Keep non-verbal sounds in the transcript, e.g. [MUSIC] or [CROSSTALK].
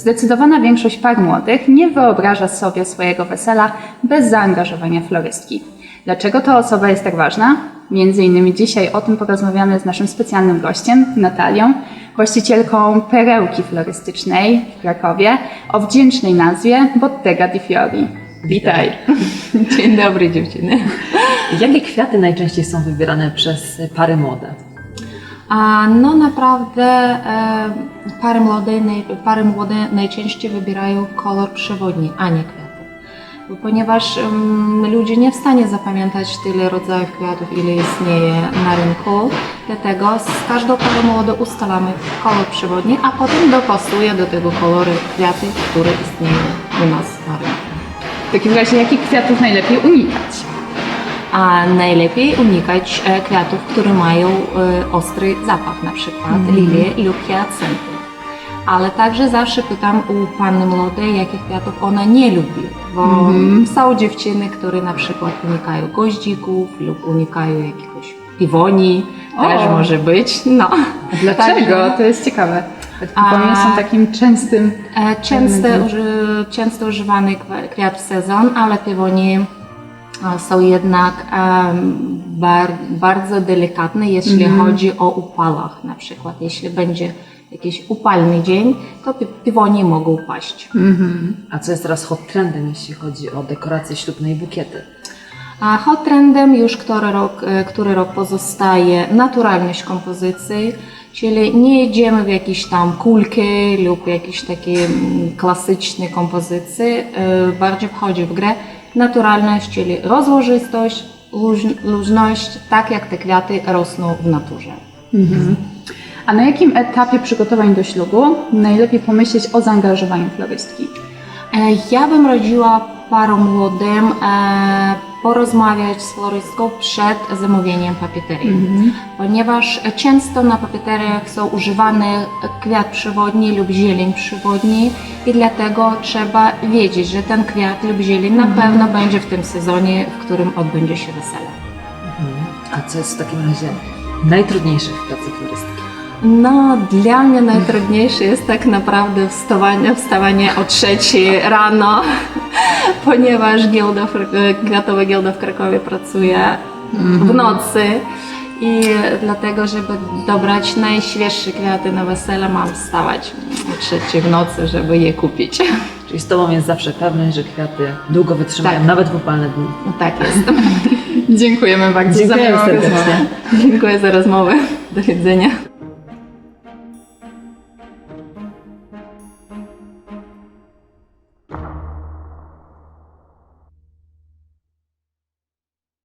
Zdecydowana większość par młodych nie wyobraża sobie swojego wesela bez zaangażowania florystki. Dlaczego ta osoba jest tak ważna? Między innymi dzisiaj o tym porozmawiamy z naszym specjalnym gościem, Natalią, właścicielką perełki florystycznej w Krakowie o wdzięcznej nazwie Bottega di Fiori. Witaj. [LAUGHS] Dzień dobry dziewczyny. Jakie kwiaty najczęściej są wybierane przez pary młode? No naprawdę e, pary, młode, pary młode najczęściej wybierają kolor przewodni, a nie kwiaty. Bo Ponieważ em, ludzie nie w stanie zapamiętać tyle rodzajów kwiatów, ile istnieje na rynku, dlatego z każdą parą młodą ustalamy kolor przewodni, a potem dopasuje do tego koloru kwiaty, które istnieją u nas na rynku. W takim razie, jakich kwiatów najlepiej unikać? A najlepiej unikać e, kwiatów, które mają e, ostry zapach, na przykład lilie lub hiacynty. Ale także zawsze pytam u panny młodej, jakich kwiatów ona nie lubi, bo są dziewczyny, które na przykład unikają goździków lub unikają jakiegoś piwoni, O! też może być. No. Dlaczego? To jest ciekawe. Piwonie są takim częstym... E, Często, uży, często używany kwiat w sezon, ale piwonie są jednak bar, bardzo delikatne, jeśli chodzi o upalach. Na przykład, jeśli będzie jakiś upalny dzień, to pi- piwonie mogą paść. A co jest teraz hot trendem, jeśli chodzi o dekoracje ślubne i bukiety? A hot trendem już który rok, e, który rok pozostaje naturalność kompozycji, czyli nie idziemy w jakieś tam kulki lub jakieś takie mm, klasyczne kompozycje. Bardziej wchodzi w grę naturalność, czyli rozłożystość, luź- luźność, tak jak te kwiaty rosną w naturze. A na jakim etapie przygotowań do ślubu najlepiej pomyśleć o zaangażowaniu florystki? E, Ja bym radziła parom młodym e, porozmawiać z florystką przed zamówieniem papieterii, ponieważ często na papieteriach są używane kwiat przewodni lub zieleń przewodni i dlatego trzeba wiedzieć, że ten kwiat lub zieleń na pewno będzie w tym sezonie, w którym odbędzie się wesele. A co jest w takim razie najtrudniejsze w pracy florystki? No, dla mnie najtrudniejsze jest tak naprawdę wstawanie, wstawanie o trzeciej rano, [LAUGHS] ponieważ giełda, w- Kwiatowa Giełda w Krakowie pracuje w nocy i dlatego, żeby dobrać najświeższe kwiaty na wesele, mam wstawać o trzeciej w nocy, żeby je kupić. [LAUGHS] Czyli z Tobą jest zawsze pewność, że kwiaty długo wytrzymają, Tak. nawet w upalne dni. Tak jest. [LAUGHS] Dziękujemy bardzo Dziękujemy za miłą serdecznie. rozmowę. Dziękuję za rozmowę. Do widzenia.